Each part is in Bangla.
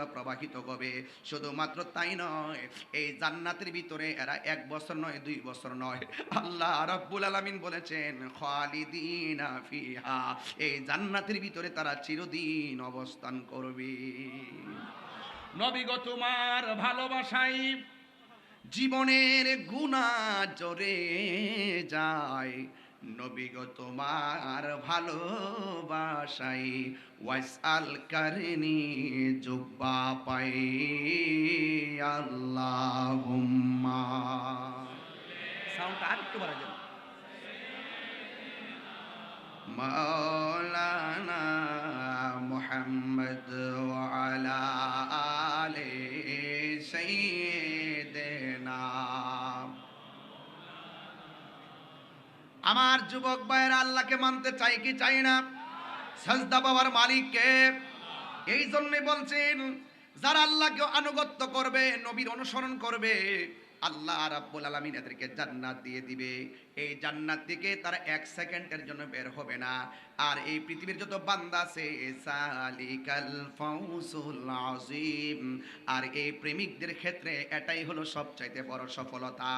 ধারাগুলো প্রবাহিত হবে। শুধুমাত্র তাই নয়, এই জান্নাতের ভিতরে এরা এক বছর নয়, দুই বছর নয়। আল্লাহ রাব্বুল আলামিন বলেছেন, খালিদিনা ফিহা, এই জান্নাতের ভিতরে তারা চিরদিন অবস্থান করবে। নবী গো তোমার ভালোবাসাই জীবনের গুণা জরে যায়। নবীগ তোমার ভালোবাসাই ওয়াইসাল কারিনি জুব্বা পাই আল্লাহ সাউন্ড আর একটু বাড়া মাওলানা মুহাম্মদ ওয়া আলা আমার যুবক ভাইয়েরা আল্লাহকে মানতে চাই কি চাই না? সাজদা বাবার মালিককে। এই জন্যে বলছেন, যারা আল্লাহকে আনুগত্য করবে, নবীর অনুসরণ করবে আল্লাহ রাব্বুল আলামিন এদেরকে জান্নাত দিয়ে দিবে। এই জান্নাত থেকে তারা এক সেকেন্ডের জন্য বের হবে না। আর এই পৃথিবীর যত বান্দা আছে আর এই প্রেমিকদের ক্ষেত্রে এটাই হলো সবচাইতে বড় সফলতা।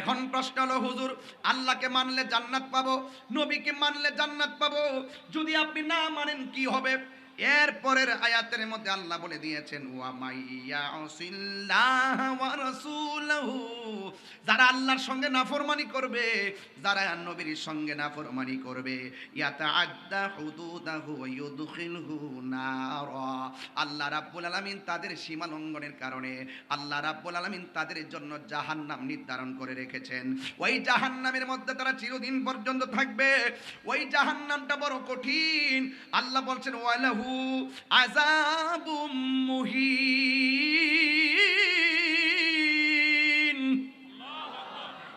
এখন প্রশ্ন হলো, হুজুর, আল্লাহকে মানলে জান্নাত পাবো, নবীকে মানলে জান্নাত পাবো? যদি আপনি না মানেন, কি হবে? এর পরের আয়াতের মধ্যে আল্লাহ বলে দিয়েছেন, ওয়া মাইয়া যারা আল্লাহর সঙ্গে নাফরমানি করবে, যারা নবীর সঙ্গে নাফরমানি করবে, ইয়াতাআদ্দা হুদুদাহু আল্লাহ রাব্বুল আলামিন তাদের সীমা লঙ্ঘনের কারণে আল্লাহ রাব্বুল আলামিন তাদের জন্য জাহান্নাম নির্ধারণ করে রেখেছেন। ওই জাহান্নামের মধ্যে তারা চিরদিন পর্যন্ত থাকবে। ওই জাহান্নামটা বড় কঠিন। আল্লাহ বলছেন ওয়ালাহু আযাবুম মুহিন।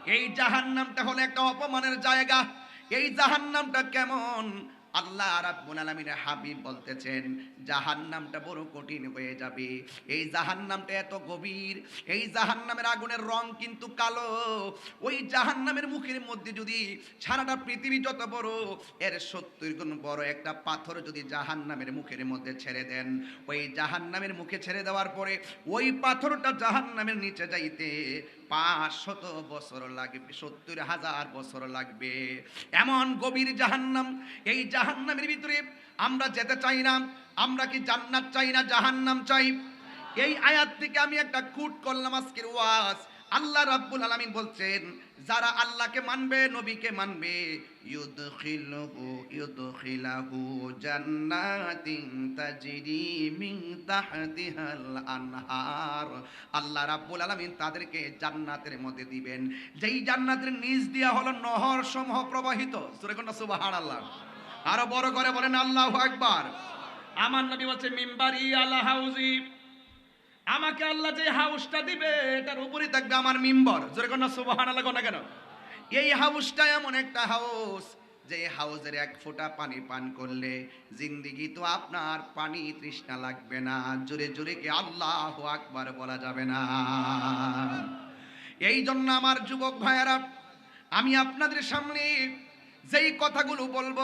এই জাহান্নামটা হলো একটা অপমানের জায়গা। এই জাহান্নামটা কেমন? আল্লাহ রাব্বুল আলামিনের হাবিব বলতেছেন, জাহান্নামটা বড় কঠিন হয়ে যাবে। এই জাহান্নামটা এত গভীর, এই জাহান্নামের আগুনের রং কিন্তু কালো। ওই জাহান্নামের মুখের মধ্যে যদি সারাটা পৃথিবী যত বড়, এর সত্তর গুণ বড় একটা পাথর যদি জাহান্নামের মুখের মধ্যে ছেড়ে দেন, ওই জাহান্নামের মুখে ছেড়ে দেওয়ার পরে ওই পাথরটা জাহান্নামের নিচে যাইতে পাঁচশত বছর লাগবে, সত্তর হাজার বছর লাগবে। এমন গভীর জাহান্নাম, এই জাহান্নামের ভিতরে আমরা যেতে চাই না, আমরা কি জান্নাত চাই না, জাহান্নাম চাই? এই আয়াত থেকে আমি একটা কুট করলাম আজকের ওয়াজ। আল্লাহ রাব্বুল আলামিন বলছেন, যারা আল্লাহকে মানবে, নবীকে মানবে, ইউদখিলহু, ইউদখিলাহু জান্নাতিন তাজরি মিন তাহতিহাল আনহার। আল্লাহ রাব্বুল আলামিন তাদেরকে জান্নাতের মধ্যে দিবেন। যেই জান্নাতের নিচ দিয়া হলো নহর সমূহ প্রবাহিত। সূরা কোনটা সুবহানাল্লাহ। আরও বড় করে বলেন, আল্লাহু আকবার। আমার নবী বলছে, মিম্বারি আল্লাহ হাউজি। আমাকে আল্লাহ যে হাউসটা দিবে, এটার উপরে থাকবে আমার মিম্বর। জোরে কোন সুবহানাল্লাহ কোন কেন? এই হাউসটা এমন একটা হাউস, যে হাউসের এক ফোঁটা পানি পান করলে জিন্দিগি তো আপনার পানি তৃষ্ণা লাগবে না। জোরে জোরে কি আল্লাহ আকবার বলা যাবে না। এই জন্য আমার যুবক ভাইয়েরা, আমি আপনাদের সামনে যেই কথাগুলো বলব,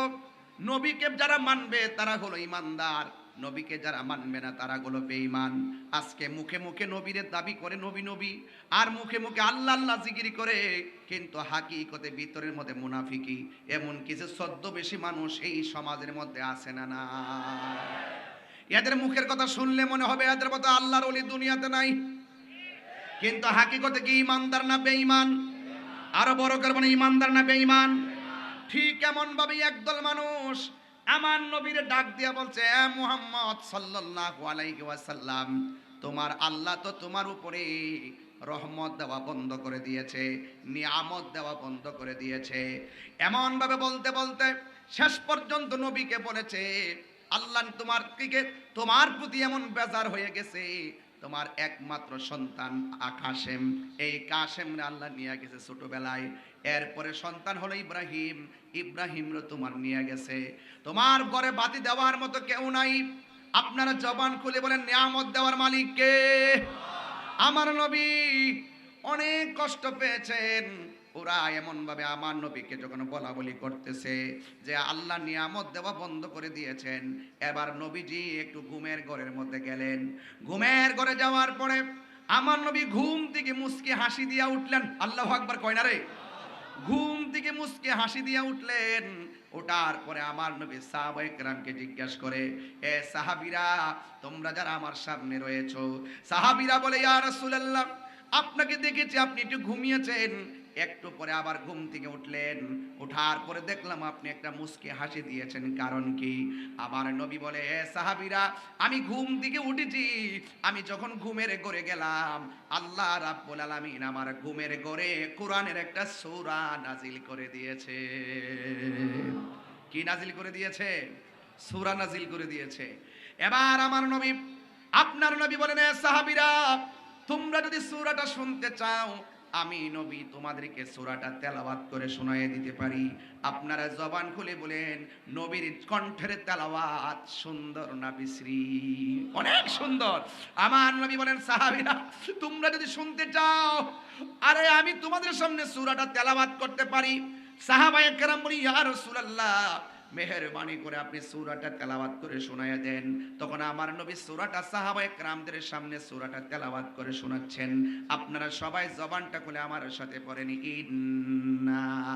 নবীকে যারা মানবে তারা হলো ইমানদার। নবীকে যারা মানবে না, তারা হলো বেঈমান। আজকে মুখে মুখে নবীর দাবি করে নবী নবী, আর মুখে মুখে আল্লাহ আল্লাহ জিকিরি করে, কিন্তু হাকিকতে ভিতরের মধ্যে মুনাফিকি, এমন কিছু সদ্য বেশি মানুষ এই সমাজের মধ্যে আছে না না। এদের মুখের কথা শুনলে মনে হবে এদের মতো আল্লাহর ওলি দুনিয়াতে নাই। কিন্তু হাকিকতে কি ইমানদার না বেঈমান? আরও বড় করে মানে ইমানদার না বেঈমান? ঠিক এমন ভাবে একদল মানুষ আমার নবীর ডাক দিয়া বলছে, এ মুহাম্মদ সাল্লাল্লাহু আলাইহি ওয়াসাল্লাম, তোমার আল্লাহ তো তোমার উপরে রহমত দেওয়া বন্ধ করে দিয়েছে, নিয়ামত দেওয়া বন্ধ করে দিয়েছে। এমন ভাবে বলতে বলতে শেষ পর্যন্ত নবীকে বলেছে, আল্লাহ তোমার দিকে, তোমার প্রতি এমন বেজার হয়ে গেছে তোমার একমাত্র সন্তান আকাশেম। এই কাশেমরে আল্লাহ নিয়ে গেছে ছোটবেলায়। এরপরে সন্তান হলো ইব্রাহিম। ইব্রাহিমরে তোমার নিয়ে গেছে। তোমার ঘরে বাতি দেওয়ার মতো কেউ নাই। আপনারা জবান খুলে বলেন, নিয়ামত দেওয়ার মালিককে আমার নবী অনেক কষ্ট পেয়েছেন। ওরা এমন ভাবে আমার নবীকে যখন বলা বলি করতেছে যে আল্লাহ নিয়ামত দেওয়া বন্ধ করে দিয়েছেন, এবার নবীজি একটু ঘুমের ঘরের মধ্যে গেলেন। ঘুমের ঘরে যাওয়ার পরে আমার নবী ঘুম থেকে মুসকে হাসি দিয়া উঠলেন। আল্লাহ আকবার কয় না রে? ঘুম থেকে মুসকে হাসি দিয়া উঠলেন। ওটার পরে আমার নবী সাহাবায়ে কেরামকে জিজ্ঞেস করে, এ সাহাবীরা, তোমরা যারা আমার সামনে রয়েছো? সাহাবীরা বলে, ইয়া রাসূলুল্লাহ, আপনাকে দেখেছি, আপনি একটু ঘুমিয়েছেন। একটু পরে আবার ঘুম থেকে উঠলেন। ওঠার পরে দেখলাম আপনি একটা মুসকে হাসি দিয়েছেন, কারণ কি? আমার নবী বলে, এ সাহাবীরা, আমি ঘুম থেকে উঠেছি। আমি যখন ঘুমের ঘরে গেলাম, আল্লাহ রাব্বুল আলামিন আমার ঘুমের ঘরে কোরআনের একটা সূরা নাজিল করে দিয়েছে। কি নাজিল করে দিয়েছে? সূরা নাজিল করে দিয়েছে। এবার আমার নবী, আপনার নবী বলেন সাহাবীরা, তোমরা যদি সূরাটা শুনতে চাও আমি নবী, তোমাদেরকে সূরাটা তেলাওয়াত করে শোনায় দিতে পারি। আপনারা জবান খুলে বলেন, নবীর কণ্ঠের তেলাওয়াত সুন্দর না বিশ্রী? অনেক সুন্দর। আমার নবী বলেন, সাহাবীরা, তোমরা যদি শুনতে চাও, আরে আমি তোমাদের সামনে সূরাটা তেলাওয়াত করতে পারি। সাহাবায়ে কেরাম বলি, ইয়া রাসূলুল্লাহ মেহরবানি করে আপনি সূরাটা তেলাওয়াত করে শোনায়া দেন। তখন আমার নবী সুরাটা সাহাবায়ে কেরামদের সামনে সূরাটা তেলাওয়াত করে শোনাচ্ছেন। আপনারা সবাই জবানটা খুলে আমার সাথে পড়েন। ইন্না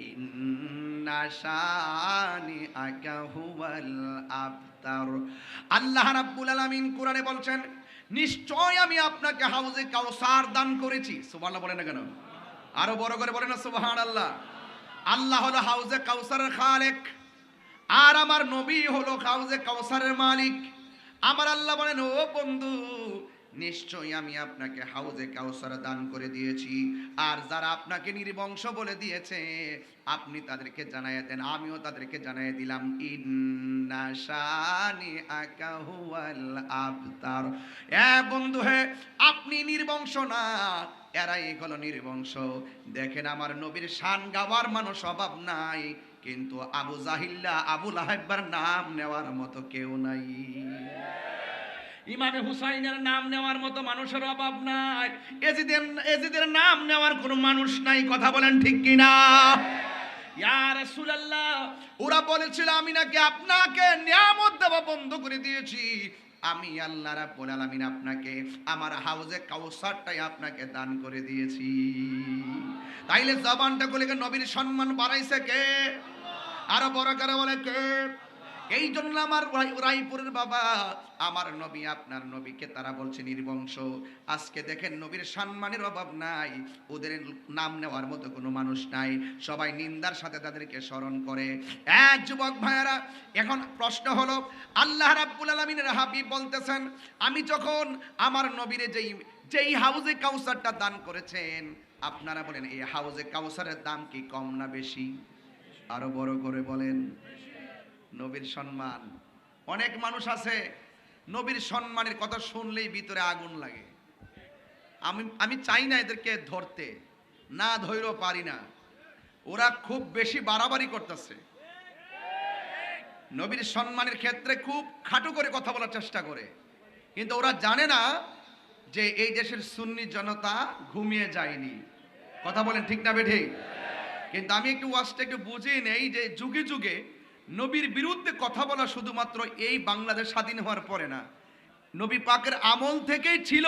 ইন্না আবতার আল্লাহ রাব্বুল আলামিন কোরআনে বলছেন, নিশ্চয় আমি আপনাকে হাউজে কাউসার দান করেছি। সুবহানাল্লাহ বলেন না কেন? আরও বড় করে বলেন না, সুবহানাল্লাহ। আল্লাহ হলো হাউজে কাউসারের খালেক, আর আমার নবী হলো হাউজে কাউসারের মালিক। আমার আল্লাহ বলেন, ও বন্ধু নিশ্চয়ই আমি আপনাকে হাউজে কাউসার দান করে দিয়েছি। আর যারা আপনাকে নির্বংশ বলে দিয়েছে, আপনি তাদেরকে জানাই দেন। আমিও তাদেরকে জানাই দিলাম আবতার। বন্ধু হে, আপনি নির্বংশ না, এরাই হলো নির্বংশ দেখেন আমার নবীর শান গাওয়ার মানুষ অভাব নাই, কিন্তু আবু জাহিল্লা আবু লাহেব্বার নাম নেওয়ার মতো কেউ নাই। ইমামে হুসাইনের নাম নেওয়ার মতো মানুষের অভাব নাই। এজিদের এজিদের নাম নেওয়ার কোনো মানুষ নাই, কথা বলেন ঠিক কিনা? ওরা বলেছিল, আমি নাকি আপনাকে নিয়ামত দেওয়া বন্ধ করে দিয়েছি। আমি আল্লাহ রাব্বুল আপনাকে, আমার হাউজে কাউসারটাই আপনাকে দান করে দিয়েছি। তাইলে জবানটা গুলিকে নবীর সম্মান বাড়াইছে কে? আরও বড় করে বলে কে? এই জন্য আমার রায়পুরের বাবা, আমার নবী, আপনার নবীকে তারা বলছে নির্বংশ আজকে দেখেন নবীর সম্মানের অভাব নাই, ওদের নাম নেওয়ার মতো কোনো মানুষ নাই। সবাই নিন্দার সাথে তাদেরকে স্মরণ করে। এক যুবক ভাইয়ারা, এখন প্রশ্ন হলো, আল্লাহ রাব্বুল আলামিনের হাবিব বলতেছেন, আমি যখন আমার নবীরে যেই যেই হাউজে কাউসারটা দান করেছেন, আপনারা বলেন এই হাউজে কাউসারের দাম কি কম না বেশি? আরও বড় করে বলেন। নবীর সম্মান। অনেক মানুষ আছে, নবীর সম্মানের কথা শুনলেই ভিতরে আগুন লাগে। আমি আমি চাই না এদেরকে ধরতে, না ধৈর্য পারি না। ওরা খুব বেশি বাড়াবাড়ি করতেছে। নবীর সম্মানের ক্ষেত্রে খুব খাটো করে কথা বলার চেষ্টা করে। কিন্তু ওরা জানে না যে এই দেশের সুন্নি জনতা ঘুমিয়ে যায়নি। কথা বলেন ঠিক না বেঠে? কিন্তু আমি একটু ওয়াজটা একটু বুঝিয়ে নেই যে যুগে যুগে নবীর বিরুদ্ধে কথা বলা শুধুমাত্র এই বাংলাদেশ স্বাধীন হওয়ার পরে না। নবী পাকের আমল থেকেই ছিল,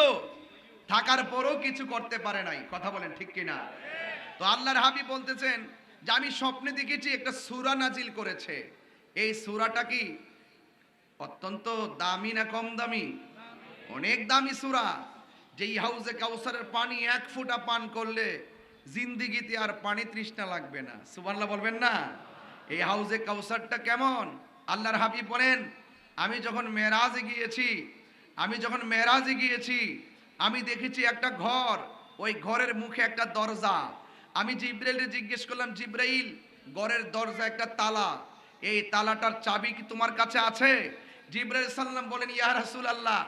থাকার পরও কিছু করতে পারে নাই। কথা বলেন ঠিক কিনা? তো আল্লাহর হাবিব বলতেছেন যে, আমি স্বপ্নে দেখেছি একটা সুরা নাজিল করেছে। এই সুরাটা কি অত্যন্ত দামি না কম দামি? অনেক দামি সূরা। যেই হাউজে কাউসারের পানি এক ফোঁটা পান করলে জিন্দিগিতে আর পানি তৃষ্ণা লাগবে না। সুবহানাল্লাহ বলবেন না? এই হাউজে কাউসারটা কেমন? আল্লাহর হাবি বলেন, আমি যখন মেরাজে গিয়েছি, আমি যখন মেরাজে গিয়েছি, আমি দেখেছি একটা ঘর, ওই ঘরের মুখে একটা দরজা। আমি জিব্রাইলকে জিজ্ঞেস করলাম, জিব্রাইল, ঘরের দরজা একটা তালা, এই তালাটার চাবি কি তোমার কাছে আছে? জিব্রাইল সাল্লাম বলেন, ইয়া রাসূল আল্লাহ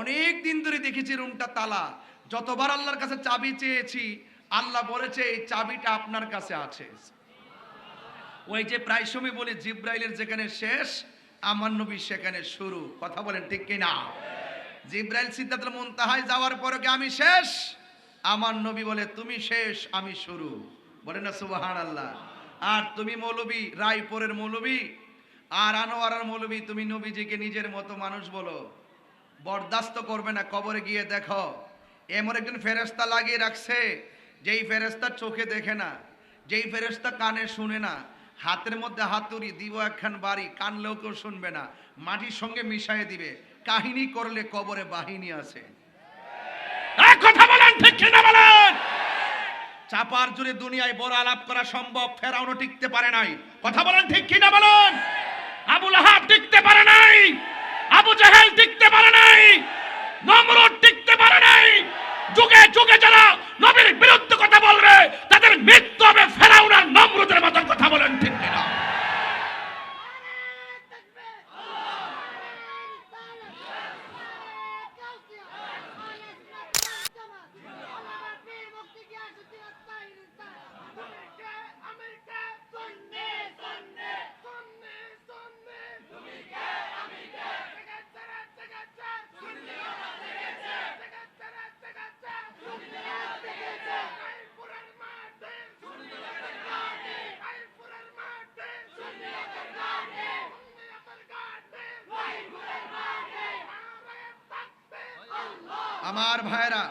অনেক দিন ধরে দেখেছি রুমটা তালা। যতবার আল্লাহর কাছে চাবি চেয়েছি, আল্লাহ বলেছে এই চাবিটা আপনার কাছে আছে। ওই যে প্রায় সময় বলি জিব্রাইলের যেখানে শেষ, আমার নবী সেখানে শুরু। কথা বলেন ঠিক কিনা? জিব্রাইল সিদ্ধাতুল মুনতাহায় যাওয়ার পরে আমি শেষ? আমার নবী বলে, তুমি শেষ, আমি শুরু। বলে না, সুবহানাল্লাহ। আর তুমি মৌলবী, রায়পুরের মৌলবী, আর আনোয়ারার মৌলবী, তুমি নবীজিকে নিজের মতো মানুষ বলো। বরদাস্ত করবে না, কবরে গিয়ে দেখো। এমন একজন ফেরেস্তা লাগিয়ে রাখছে, যেই ফেরেস্তা চোখে দেখে না, যেই ফেরেস্তা কানে শুনে না হাতের মধ্যে হাতুড়ি দিব একখান বাড়ি কানলেও কেউ শুনবে না। মাটির সঙ্গে মিশাই দিবে। কাহিনী করলে কবরে বাহিনী আছে। কথা বলেন ঠিক কিনা বলেন? চাপার জুড়ে দুনিয়ায় বড় আলাপ করা সম্ভব ফেরাউনও টিকতে পারে নাই। কথা বলেন ঠিক কিনা বলেন? আবুল আহাব টিকতে পারে নাই। আবু জাহেল টিকতে পারে নাই। নমরুদ টিকতে পারে নাই। যুগে যুগে যারা নবীর বিরুদ্ধে কথা বলবে তাদের মৃত্যু হবে ফেরাউন আর নমরুদের মতন কথা বলেন ঠিক কিনা? আমার ভাইরা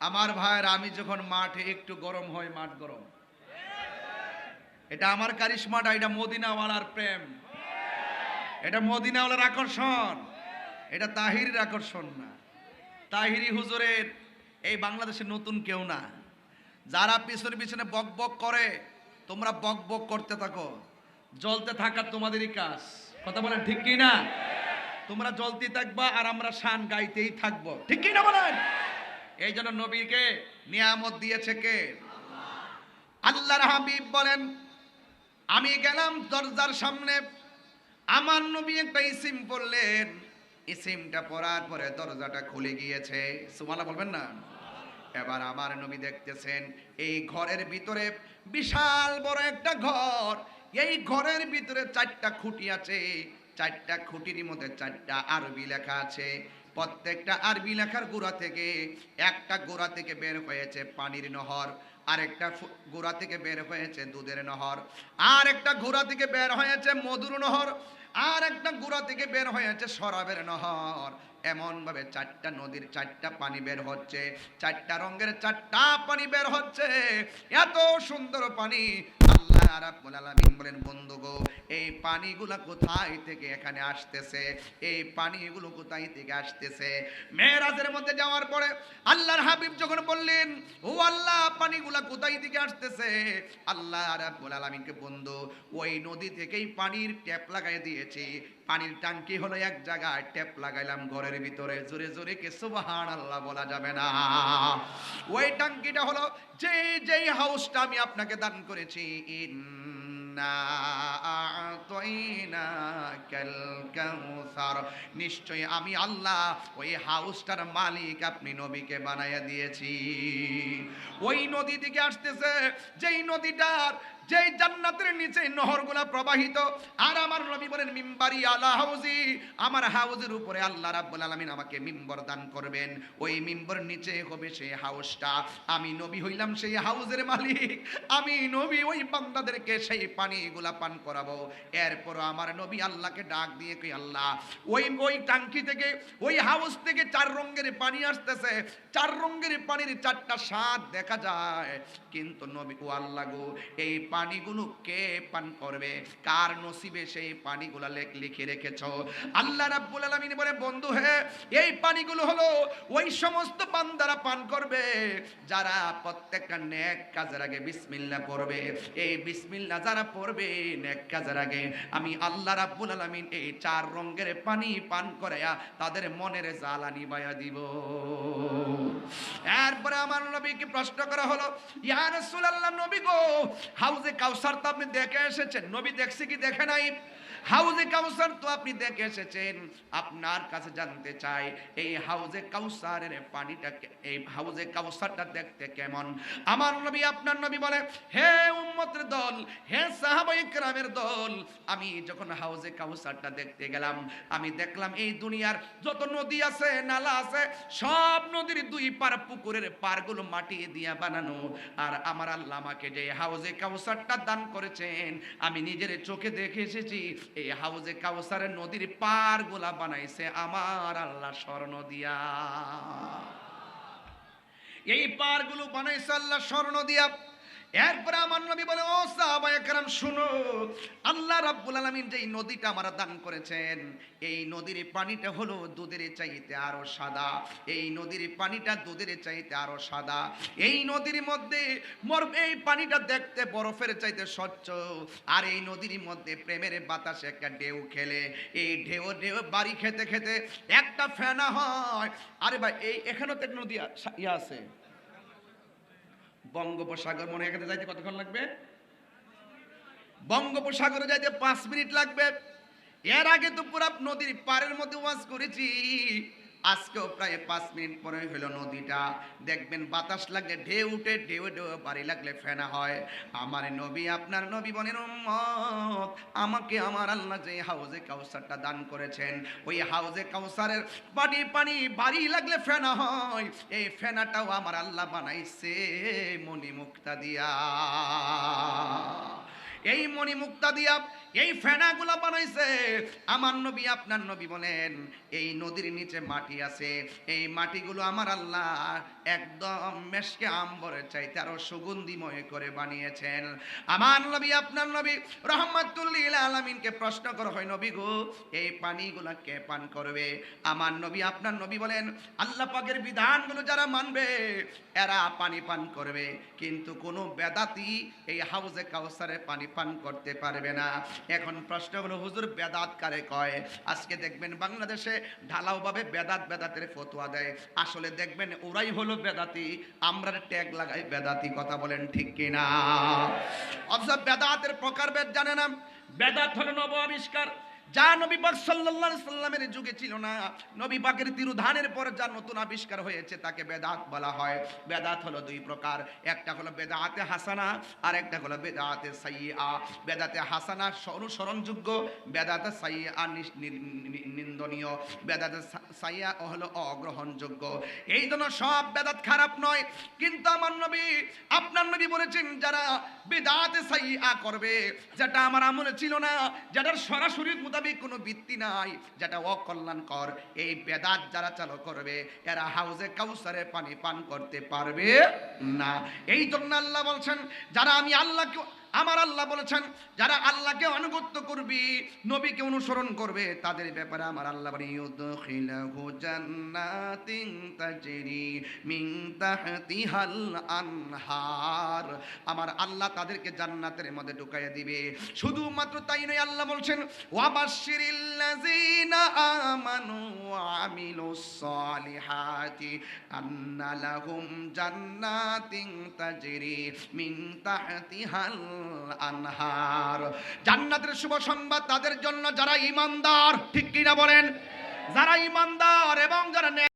আমার ভাইরা, আমি যখন মাঠে একটু গরম হয়, মাঠ গরম। এটা আমার কারিশমাটা, এটা মদিনাওয়ালার প্রেম। এটা মদিনাওয়ালার আকর্ষণ। এটা তাহিরের আকর্ষণ না। তাহিরি হুজুরের এই বাংলাদেশে নতুন কেউ না। যারা পিছনে পিছনে বক বক করে, তোমরা বক বক করতে থাকো। জ্বলতে থাকা তোমাদেরই কাজ। কথা বলেন ঠিক কি না তোমরা জ্বলতে থাকবা আর আমরা শান গাইতেই থাকব। ঠিক কি না বলেন? এই জন্য নবীকে নিয়ামত দিয়েছে কে? আল্লাহর হাবিব বলেন, আমি গেলাম দরজার সামনে। আমার নবী একটা ইসিম পড়লেন। ইসিমটা পড়ার পরে দরজাটা খুলে গিয়েছে। সুমালা বলবেন না? এবার আমার নবী দেখতেছেন, এই ঘরের ভিতরে বিশাল বড় একটা ঘর। এই ঘরের ভিতরে চারটা খুঁটি আছে। চারটা খুঁটির মধ্যে চারটা আরবি লেখা আছে। প্রত্যেকটা আরবি লেখার গোড়া থেকে একটা গোড়া থেকে বের হয়েছে পানির নহর, আরেকটা গোড়া থেকে বের হয়েছে দুধের নহর আর একটা গোড়া থেকে বের হয়েছে মধুর নহর আর একটা গোড়া থেকে বের হয়েছে শরাবের নহর। এমন ভাবে চারটা নদীর চারটা পানি বের হচ্ছে, চারটা রঙের চারটা পানি বের হচ্ছে। এত সুন্দর পানি বন্ধু গো, এই পানিগুলো কোথায় থেকে এখানে আসতেছে? এই পানিগুলো কোথায় থেকে আসতেছে? মেরাজের মধ্যে যাওয়ার পরে আল্লাহর হাবিব যখন বললেন, ও আল্লাহ, পানিগুলা কোথায় থেকে আসতেছে? আল্লাহ রাব্বুল আলামিনকে বন্ধু, ওই নদী থেকেই পানির ট্যাপ লাগাই দিয়েছি। পানির টাঙ্কি হলো এক জায়গায় ট্যাপ লাগাইলাম ঘরের ভিতরে। জোরে জোরে কে সুবহান আল্লাহ বলা যাবে না। ওই টাঙ্কিটা হলো যে যেই হাউসটা আমি আপনাকে দান করেছি। নিশ্চয়ই আমি আল্লাহ ওই হাউসটার মালিক, আপনি নবীকে বানাইয়া দিয়েছি। ওই নদী থেকে আসতেছে, যেই নদীটার যেই জান্নাতের নিচে নহরগুলা প্রবাহিত, আর আমার নবী বলেন, মিম্বারি আলা হাউজি আমার হাউজের উপরে আল্লাহ রাব্বুল আলামিন আমাকে মিম্বর দান করবেন। ওই মিম্বর নিচে হবে সেই হাউসটা। আমি নবী হইলাম সেই হাউজের মালিক। আমি নবী ওই বান্দাদেরকে সেই পানিগুলা পান করাবো। এরপর আমার নবী আল্লাহকে ডাক দিয়ে কই আল্লাহ, ওই ওই টাঙ্কি থেকে, ওই হাউস থেকে চার রঙের পানি আসতেছে। চার রঙের পানির চারটা স্বাদ দেখা যায়। কিন্তু নবী, ও আল্লাহ গো, এই পানিগুলো কে পান করবে? কার নসিবে সেই পানিগুলা লেখ লিখে রেখেছ? আল্লাহ রাব্বুল আলামিন বলে, বন্ধু হে, এই পানিগুলো হলো ওই সমস্ত বান্দারা পান করবে, যারা প্রত্যেকটা নেক কাজের আগে বিসমিল্লাহ পড়বে। এই বিসমিল্লাহ যারা পড়বে, নেক কাজের আগে আমি আল্লাহ রাব্বুল আলামিন এই চার রঙের পানি পান করায়া তাদের মনের জ্বালানি বায়া দিব। এরপরে আমার নবীকে প্রশ্ন করা হলো, ইয়া রাসূলুল্লাহ নবী গো, হাউজে হাউজে কাউসার তো আপনি দেখে এসেছেন নবী দেখছে কি দেখে নাই? হাউজে কাউসার তো আপনি দেখে এসেছেন, আপনার কাছে জানতে চাই, এই হাউজে কাউসারের পানিটা এই হাউজে কাউসারটা দেখতে কেমন? আমার নবী, আপনার নবী বলে, হে উম্মতের দল, হে সাহাবাই গ্রামের দল, আমি যখন হাউজে কাউসারটা দেখতে গেলাম, আমি দেখলাম এই দুনিয়ার যত নদী আছে, নালা আছে, সব নদীর দুই পার পুকুরের পারগুলো মাটি দিয়া বানানো। আর আমার আল্লাহ আমাকে যে হাউজে কাউসারটা দান করেছেন, আমি নিজের চোখে দেখে এসেছি এই হাউজে কাউসারের নদীর পার গোলা বানাইছে আমার আল্লাহ স্বর্ণ দিয়া। এই পারগুলো বানাইছে আল্লাহ স্বর্ণ দিয়া। এরপরে আমার নবী বলে, ও সাহাবা একরাম শুনো, আল্লাহ রাব্বুল আলামিন যেই নদীটা আমরা দান করেছেন, এই নদীর পানিটা হলো দুধের চাইতে আরও সাদা। এই নদীর পানিটা দুধের চাইতে আরও সাদা। এই নদীর মধ্যে মর, এই পানিটা দেখতে বরফের চাইতে স্বচ্ছ। আর এই নদীর মধ্যে প্রেমের বাতাসে একটা ঢেউ খেলে। এই ঢেউ ঢেউ বাড়ি খেতে খেতে একটা ফেনা হয়। আরে ভাই, এই এখানেও তো একটা নদী ইয়ে আছে। বঙ্গোপসাগর মনে এখানে যাইতে কতক্ষণ লাগবে? বঙ্গোপসাগরে যাইতে পাঁচ মিনিট লাগবে। এর আগে তো পুরা নদীর পাড়ের মধ্যে ওয়াজ করেছি। আজকেও প্রায় পাঁচ মিনিট পরে হলো নদীটা। দেখবেন বাতাস লাগলে ঢেউ উঠে, ঢেউ ঢেউ বাড়ি লাগলে ফেনা হয়। আমার নবী, আপনার নবী বনের আমাকে আমার আল্লাহ যে হাউজে কাউসারটা দান করেছেন, ওই হাউজে কাউসারের পানি পানি বাড়ি লাগলে ফেনা হয়। এই ফেনাটাও আমার আল্লাহ বানাইছে মণি মুক্তা দিয়া এই মণি মুক্তা দিয়া এই ফেনাগুলা বানাইছে। আমার নবী আপনার নবী বলেন, এই নদীর নিচে মাটি আছে, এই মাটিগুলো আমার আল্লাহ একদম মেশকে আম্বরের চাইতে আরও সুগন্ধিময় করে বানিয়েছেন। আমার নবী আপনার নবী রহমাতুল্লিল আলমিনকে প্রশ্ন করা হয়, নবী গো, এই পানিগুলা কে পান করবে? আমার নবী আপনার নবী বলেন, আল্লাহ পাকের বিধানগুলো যারা মানবে, এরা পানি পান করবে, কিন্তু কোনো বেদাতি এই হাউজে কাউসারে পানি পান করতে পারবে না। এখন প্রশ্ন হলো, হুজুর বেদাত কারে কয়? আজকে দেখবেন বাংলাদেশে ঢালাওভাবে বেদাত বেদাতের ফতোয়া দেয়। আসলে দেখবেন ওরাই হলো বেদাতি আমরা ট্যাগ লাগাই বেদাতি, কথা বলেন ঠিক কিনা? অথচ বেদাতের প্রকারভেদ জানে না। বেদাত হলো নব আবিষ্কার। যা নবী পাক সাল্লাল্লাহু সাল্লামের যুগে ছিল না, নবী পাকের তিরুধানের পর যা নতুন আবিষ্কার হয়েছে তাকে বেদাত বলা হয়। বেদাত হলো দুই প্রকার, একটা হলো বেদাতে হাসানা আর একটা হলো বেদাতে সাইয়্যা। বেদাতে হাসানা অনুসরণযোগ্য, বেদাতে নি- নিন্দনীয়, বেদাতে সা- সাইয়্যা হলো অগ্রহণযোগ্য। এই জন্য সব বেদাত খারাপ নয়, কিন্তু আমার নবী, আপনার নবী বলেছেন যারা বেদাতে সাইয়্যা করবে, যেটা আমার আমলে ছিল না, যেটার সরাসরি মোতাবেক কোনো ভিত্তি নাই, যেটা অকল্যাণকর। এই বেদাত যারা চালু করবে, এরা হাউজে কাউসারে পানি পান করতে পারবে না। এই জন্য আল্লাহ বলছেন, যারা আমি আল্লাহকে আমার আল্লাহ বলেছেন, যারা আল্লাহকে অনুগত্য করবি, নবীকে অনুসরণ করবে, তাদের ব্যাপারে আমার আল্লাহ ইউদখিলাহু জান্নাতিন তাজরি মিন তাহতিহাল আনহার। আমার আল্লাহ তাদেরকে জান্নাতের মধ্যে ঢুকাইয়া দিবে। শুধুমাত্র তাই নয়, আল্লাহ বলছেন, ওয়াবাশশিরিল্লাযীনা আমানু ওয়া আমিলুস সালিহাতি আন্না লাহুম জান্নাতিন তাজরি মিন তাহতিহাল আনহার। জান্নাতের শুভ সংবাদ তাদের জন্য যারা ইমানদার ঠিক কিনা বলেন? যারা ইমানদার এবং যারা